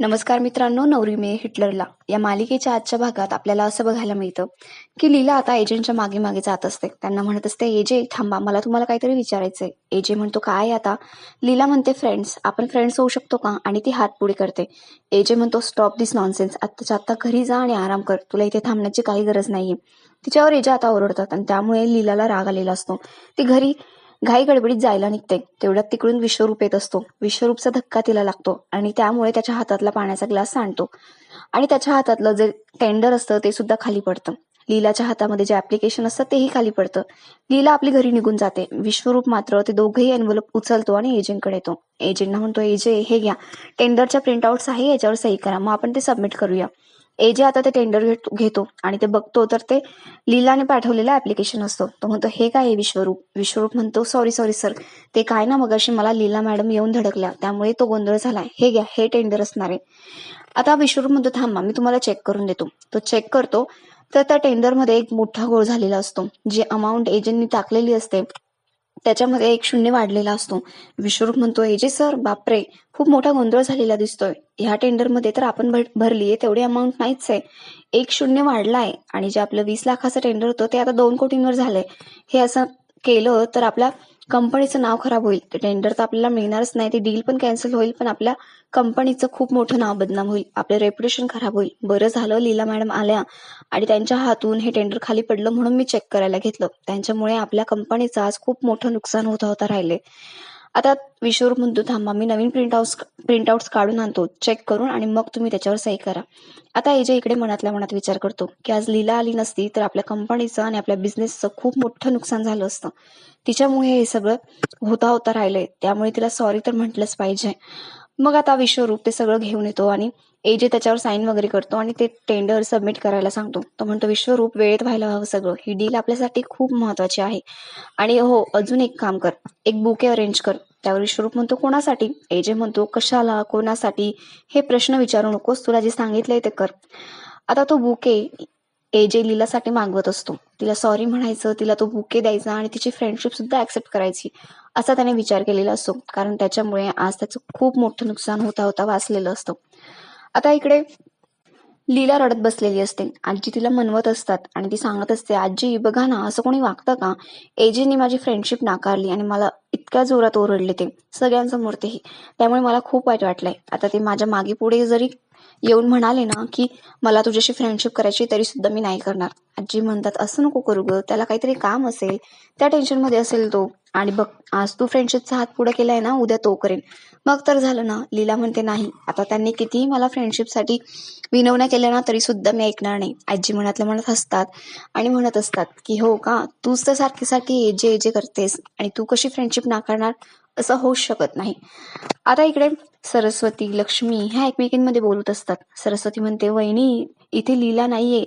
नमस्कार मित्रांनो नवरी मे हिटलरला. या मालिकेच्या आजच्या भागात आपल्याला असं बघायला मिळतं की लीला आता एजंटच्या मागे मागे जात असते. त्यांना म्हणत असते एजे थांबा मला तुम्हाला काहीतरी विचारायचंय. एजे म्हणतो काय आता? लीला म्हणते फ्रेंड्स आपण फ्रेंड्स होऊ शकतो का? आणि ती हात पुढे करते. एजे म्हणतो स्टॉप दिस नॉनसेन्स. आत्ताच्या आत्ता घरी जा आणि आराम कर. तुला इथे थांबण्याची काही गरज नाहीये. तिच्यावर एजे आता ओरडतात आणि त्यामुळे लीलाला राग आलेला असतो. ती घरी घाई गडबडीत जायला निघते. तेवढ्यात तिकडून विश्वरूप येत असतो. विश्वरूपचा धक्का तिला लागतो आणि त्यामुळे त्याच्या हातातला पाण्याचा ग्लास सांडतो. आणि त्याच्या हातातलं जे टेंडर असतं ते सुद्धा खाली पडतं. लीलाच्या हातामध्ये जे ऍप्लिकेशन असतं तेही खाली पडतं. लीला आपली घरी निघून जाते. विश्वरूप मात्र ते दोघेही एनवलप उचलतो आणि एजंटकडे येतो. एजंटना म्हणतो एजे हे घ्या. टेंडरच्या प्रिंटआउट्स आहे याच्यावर सही करा. मग आपण ते सबमिट करूया. एजे आता ते टेंडर घेतो आणि ते बघतो तर ते लीलाने पाठवलेला ऍप्लिकेशन असतो. तो म्हणतो हे काय विश्वरूप? विश्वरूप म्हणतो सॉरी सॉरी सर ते काय ना मग अशी मला लीला मॅडम येऊन धडकल्या. त्यामुळे तो गोंधळ झालाय. हे घ्या हे टेंडर असणार आहे. आता विश्वरूप म्हणतो थांबा मी तुम्हाला चेक करून देतो. तो चेक करतो. तर त्या टेंडरमध्ये एक मोठा गोळ झालेला असतो जी अमाऊंट एजंटनी टाकलेली असते. त्याच्यामध्ये एक शून्य वाढलेला असतो. विश्वरूप म्हणतो जे सर बापरे खूप मोठा गोंधळ झालेला दिसतोय. ह्या टेंडरमध्ये तर आपण भरलीये तेवढी अमाऊंट नाहीच आहे एक शून्य वाढलाय आणि जे आपलं वीस लाखाचं टेंडर होतं ते आता दोन कोटींवर झालंय. हे असं केलं तर आपला कंपनीचं नाव खराब होईल. ते टेंडर तर आपल्याला मिळणारच नाही. ते डील पण कॅन्सल होईल पण आपल्या कंपनीचं खूप मोठं नाव बदनाम होईल. आपलं रेप्युटेशन खराब होईल. बरं झालं लीला मॅडम आल्या आणि त्यांच्या हातून हे टेंडर खाली पडलं म्हणून मी चेक करायला घेतलं. त्यांच्यामुळे आपल्या कंपनीचं आज खूप मोठं नुकसान होता होता राहिले. आता विश्वरूप म्हणतो थांबा मी नवीन प्रिंटआउट्स प्रिंटआउट्स काढून आणतो. चेक करून आणि मग तुम्ही त्याच्यावर सही करा. आता एजे इकडे मनातल्या मनात विचार करतो की आज लीला आली नसती तर आपल्या कंपनीचं आणि आपल्या बिझनेसचं खूप मोठं नुकसान झालं असतं. तिच्यामुळे हे सगळं होता होता राहिलंय. त्यामुळे तिला सॉरी तर म्हटलंच पाहिजे. मग आता विश्वरूप ते सगळं घेऊन येतो आणि एजे त्याच्यावर साईन वगैरे करतो आणि ते टेंडर सबमिट करायला सांगतो. तो म्हणतो विश्वरूप वेळेत व्हायला हवं सगळं. ही डील आपल्यासाठी खूप महत्वाची आहे. आणि हो अजून एक काम कर. एक बुके अरेंज कर. त्यावर विश्वरूप म्हणतो कोणासाठी? एजे म्हणतो कशाला? कोणासाठी? हे प्रश्न विचारू नकोस. तुला जे सांगितलंय ते कर. आता तो बुके एजे लीलासाठी मागवत असतो. तिला सॉरी म्हणायचं तिला तो बुके द्यायचा आणि तिची फ्रेंडशिप सुद्धा ऍक्सेप्ट करायची असा त्याने विचार केलेला असतो. कारण त्याच्यामुळे आज त्याचं खूप मोठं नुकसान होता होता वाचलेलं असतं. आता इकडे लीला रडत बसलेली असते. आजी तिला म्हणवत असतात आणि ती सांगत असते आजी बघा ना असं कोणी वागतं का? एजीने माझी फ्रेंडशिप नाकारली आणि मला इतक्या जोरात ओरडले ते सगळ्यांसमोर तेही. त्यामुळे मला खूप वाईट वाटलंय. आता ते माझ्या मागे पुढे जरी येऊन म्हणाले ना की मला तुझ्याशी फ्रेंडशिप करायची तरी सुद्धा मी नाही करणार. आजी म्हणतात असं नको करू ग त्याला काहीतरी काम असेल त्या टेन्शनमध्ये असेल तो. आणि बघ आज तू फ्रेंडशिपचा हात पुढे केलाय ना उद्या तो करेन. मग तर झालं ना लीला म्हणते नाही आता त्यांनी कितीही मला फ्रेंडशिपसाठी विनवण्या केल्या ना तरी सुद्धा मी ऐकणार नाही. आजी मनातल्या मनात असतात आणि म्हणत असतात की हो का? तूच तर सारखी सारखी जे जे करतेस. आणि तू कशी फ्रेंडशिप नाकारणार? असं होऊ शकत नाही. आता इकडे सरस्वती लक्ष्मी ह्या एकमेकींमध्ये बोलत असतात. सरस्वती म्हणते वहिनी इथे लीला नाहीये.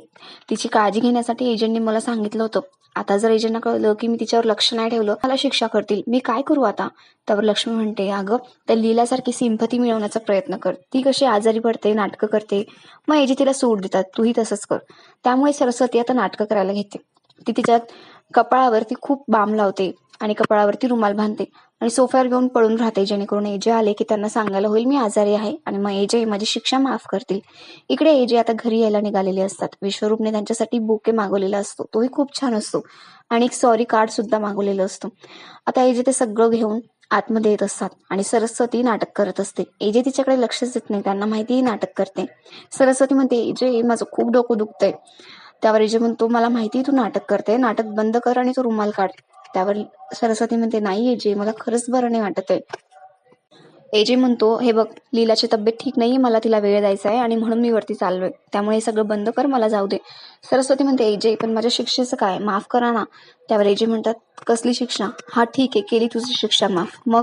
तिची काळजी घेण्यासाठी एजंटने मला सांगितलं होतं. आता जर एजंटना कळलं की मी तिच्यावर लक्ष नाही ठेवलं मला शिक्षा करतील. मी काय करू आता? त्यावर लक्ष्मी म्हणते अगं त्या लीलासारखी सिंपती मिळवण्याचा प्रयत्न कर. ती कशी आजारी पडते नाटकं करते मग एजी तिला सूट देतात. तूही तसंच कर. त्यामुळे सरस्वती आता नाटकं करायला घेते. ती तिच्यात कपाळावरती खूप बाम लावते. आणि कपाळावरती रुमाल बांधते आणि सोफ्यावर घेऊन पळून राहते जेणेकरून एजे आले की त्यांना सांगायला होईल मी आजारी आहे आणि मग एजे माझी शिक्षा माफ करतील. इकडे एजे आता घरी यायला निघालेले असतात. विश्वरूपने त्यांच्यासाठी बुके मागवलेला असतो. तोही खूप छान असतो. आणि एक सॉरी कार्ड सुद्धा मागवलेलं असतो. आता एजे ते सगळं घेऊन आतमध्ये येत असतात आणि सरस्वती नाटक करत असते. एजे तिच्याकडे लक्षच देत नाही. त्यांना माहिती नाटक करते. सरस्वती म्हणते एजे माझं खूप डोकं दुखतंय. त्यावर एजे म्हणतो मला माहिती तू नाटक करते. नाटक बंद कर आणि तो रुमाल काढ. त्यावर सरस्वती म्हणते नाही एजे मला खरंच बरं नाही वाटत आहे. एजे म्हणतो हे बघ लीलाची तब्येत ठीक नाही मला तिला वेळ द्यायचा आहे आणि म्हणून मी वरती चाललोय. त्यामुळे हे सगळं बंद कर मला जाऊ दे. सरस्वती म्हणते एजे पण माझ्या शिक्षेचं काय? माफ करा ना. त्यावर एजे म्हणतात कसली शिक्षा? हा ठीक आहे केली तुझी शिक्षा माफ. मग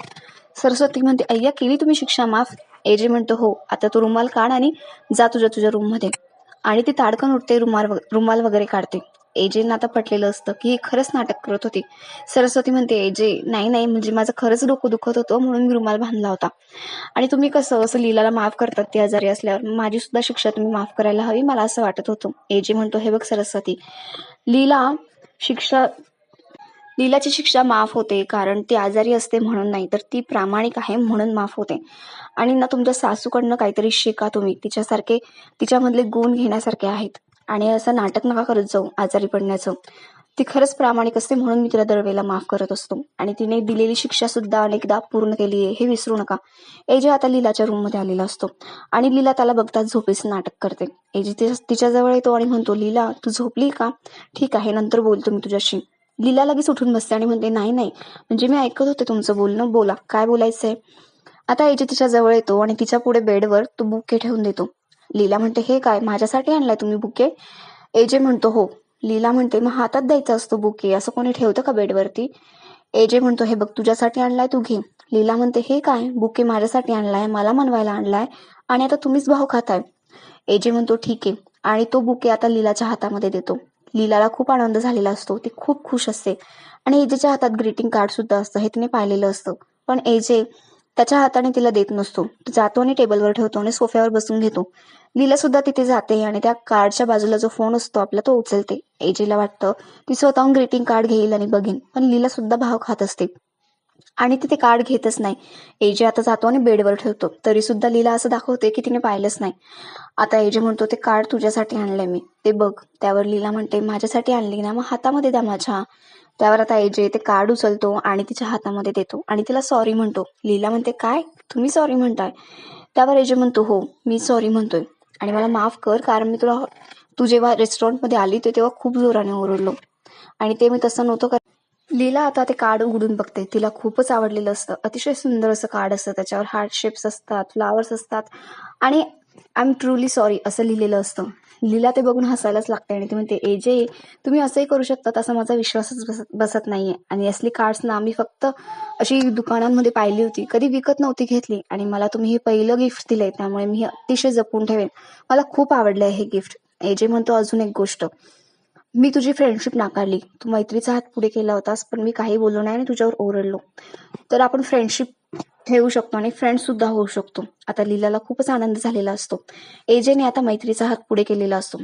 सरस्वती म्हणते अय्या केली तुम्ही शिक्षा माफ? एजे म्हणतो हो आता तू रुमाल काढ आणि जा तुझ्या तुझ्या रूममध्ये. आणि ती ताडकन उठते रुमाल रुमाल वगैरे काढते. एजेंना आता पटलेलं असतं की खरंच नाटक करत होती. सरस्वती म्हणते एजे नाही नाही म्हणजे माझं खरंच डोकं दुखत होतं म्हणून मी रुमाल बांधला होता. आणि तुम्ही कसं असं लीलाला माफ करतात ती आजारी असल्यावर माझी सुद्धा शिक्षा तुम्ही माफ करायला हवी मला असं वाटत होतं. एजे म्हणतो हे बघ सरस्वती लीला शिक्षा लीलाची शिक्षा माफ होते कारण ती आजारी असते म्हणून नाही तर ती प्रामाणिक आहे म्हणून माफ होते. आणि ना तुमच्या सासूकडनं काहीतरी शिका तुम्ही तिच्यासारखे तिच्यामधले गुण घेण्यासारखे आहेत. आणि असं नाटक नका करत जाऊ आजारी पडण्याचं. ती खरंच प्रामाणिक असते म्हणून मी तिला दरवेळेला माफ करत असतो. आणि तिने दिलेली शिक्षा सुद्धा अनेकदा पूर्ण केली आहे हे विसरू नका. एजे आता लीलाच्या रूममध्ये आलेला असतो. आणि लीला त्याला बघताच झोपेचं नाटक करते. एजे तिच्याजवळ येतो आणि म्हणतो लीला तू झोपली का? ठीक आहे नंतर बोलतो मी तुझ्याशी. लीला लगेच उठून बसते आणि म्हणते नाही नाही. म्हणजे मी ऐकत होते तुमचं बोलणं. बोला काय बोलायचंय? आता एजे तिच्या जवळ येतो आणि तिच्या पुढे बेडवर तो बुके ठेवून देतो. लीला म्हणते हे काय? माझ्यासाठी आणलाय तुम्ही बुके? एजे म्हणतो हो. लीला म्हणते मग हातात द्यायचा असतो बुके असं कोणी ठेवतं का बेडवरती? एजे म्हणतो हे बघ तुझ्यासाठी आणलाय तू घे. लीला म्हणते हे काय? बुके माझ्यासाठी आणलाय मला मनवायला आणलाय आणि आता तुम्हीच भाव खाताय. एजे म्हणतो ठीक आहे. आणि तो बुके आता लीलाच्या हातामध्ये देतो. लीलाला खूप आनंद झालेला असतो ती खूप खुश असते. आणि एजेच्या हातात ग्रीटिंग कार्ड सुद्धा असतं हे तिने पाहिलेलं असतं. पण एजे त्याच्या हाताने तिला देत नसतो. जातो आणि टेबलवर ठेवतो आणि सोफ्यावर बसून घेतो. लीला सुद्धा तिथे जाते आणि त्या कार्डच्या बाजूला जो फोन असतो आपला तो उचलते. एजीला वाटतं ती स्वतःहून ग्रीटिंग कार्ड घेईल आणि बघेन पण लीला सुद्धा भाव खात असते. आणि तिथे कार्ड घेतच नाही. एजे आता जातो आणि बेडवर ठेवतो. तरी सुद्धा लीला असं दाखवते की तिने पाहिलंच नाही. आता एजे म्हणतो ते कार्ड तुझ्यासाठी आणलंय मी. ते बघ. त्यावर लीला म्हणते माझ्यासाठी आणली ना मग हातामध्ये द्या माझ्या. त्यावर आता एजे ते कार्ड उचलतो आणि तिच्या हातामध्ये देतो. आणि तिला सॉरी म्हणतो. लीला म्हणते काय? तुम्ही सॉरी म्हणताय. त्यावर एजे म्हणतो हो मी सॉरी म्हणतोय. आणि मला माफ कर कारण मी तुला हो, तू जेव्हा रेस्टॉरंटमध्ये आली ते तेव्हा खूप जोराने ओरडलो. आणि ते मी तसं नव्हतं कर लीला आता ते कार्ड उघडून बघते. तिला खूपच आवडलेलं असतं. अतिशय सुंदर असं कार्ड असतं. त्याच्यावर हार्ट शेप्स असतात फ्लावर्स असतात. आणि आय एम ट्रुली सॉरी असं लिहिलेलं असतं. लीला ते बघून हसायलाच लागते आणि ती म्हणते एजे तुम्ही असंही करू शकतात असा माझा विश्वासच बसत बसत नाहीये. आणि असली कार्ड्स ना आम्ही फक्त अशी दुकानांमध्ये पाहिली होती. कधी विकत नव्हती घेतली आणि मला तुम्ही हे पहिलं गिफ्ट दिलंय त्यामुळे मी अतिशय जपून ठेवेन. मला खूप आवडलंय हे गिफ्ट एजे म्हणतो अजून एक गोष्ट. मी तुझी फ्रेंडशिप नाकारली. तू मैत्रीचा हात पुढे केला होतास पण मी काही बोललो नाही आणि तुझ्यावर ओरडलो. तर आपण फ्रेंडशिप ठेवू शकतो आणि फ्रेंड सुद्धा होऊ शकतो. आता लीलाला खूपच आनंद झालेला असतो. एजेने आता मैत्रीचा हात पुढे केलेला असतो.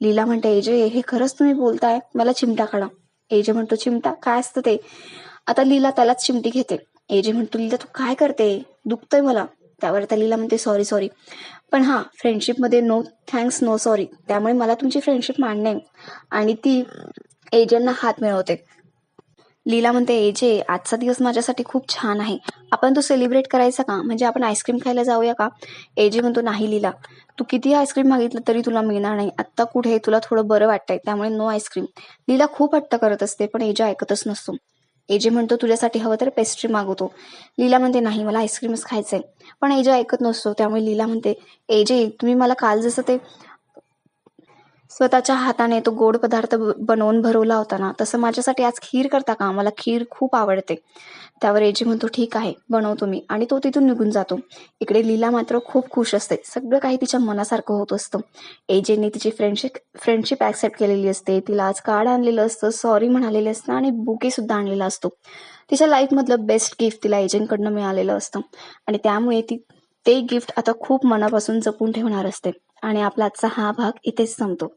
लीला म्हणते एजे हे खरंच तुम्ही बोलताय? मला चिमटा काढा. एजे म्हणतो चिमटा? काय असतं ते? आता लीला त्यालाच चिमटी घेते. एजे म्हणतो लीला तू काय करते? दुखतंय मला. त्यावर आता लीला म्हणते सॉरी सॉरी पण हा फ्रेंडशिपमध्ये नो थँक्स नो सॉरी त्यामुळे मला तुमची फ्रेंडशिप मान्य आहे. आणि ती एजेंना हात मिळवते. लीला म्हणते एजे आजचा दिवस माझ्यासाठी खूप छान आहे. आपण तो सेलिब्रेट करायचा का? म्हणजे आपण आईस्क्रीम खायला जाऊया का? एजे म्हणतो नाही लीला तू किती आईस्क्रीम मागितलं तरी तुला मिळणार नाही. आत्ता कुठे तुला थोडं बरं वाटतंय त्यामुळे नो आईस्क्रीम लीला खूप हट्ट करत असते पण एजे ऐकतच नसतो. एजे म्हणतो तुझ्यासाठी हवं तर पेस्ट्री मागवतो. लीला म्हणते नाही मला आईस्क्रीमच खायचंय. पण एजे ऐकत नसतो त्यामुळे लीला म्हणते एजे तुम्ही मला काल जसं ते स्वतःच्या हाताने तो गोड पदार्थ बनवून भरवला होता ना तसं माझ्यासाठी आज खीर करता का? मला खीर खूप आवडते. त्यावर एजी म्हणतो ठीक आहे बनवतो मी. आणि तो तिथून निघून जातो. इकडे लीला मात्र खूप खुश असते. सगळं काही तिच्या मनासारखं होत असतं. एजेने तिची फ्रेंडशिप फ्रेंडशिप ऍक्सेप्ट केलेली असते. तिला आज कार्ड आणलेलं असतं सॉरी म्हणालेलं असतं आणि बुके सुद्धा आणलेला असतो. तिच्या लाईफमधलं बेस्ट गिफ्ट तिला एजंटकडनं मिळालेलं असतं. आणि त्यामुळे ती ते गिफ्ट आता खूप मनापासून जपून ठेवणार असते. आणि आपला आजचा हा भाग इथेच संपतो.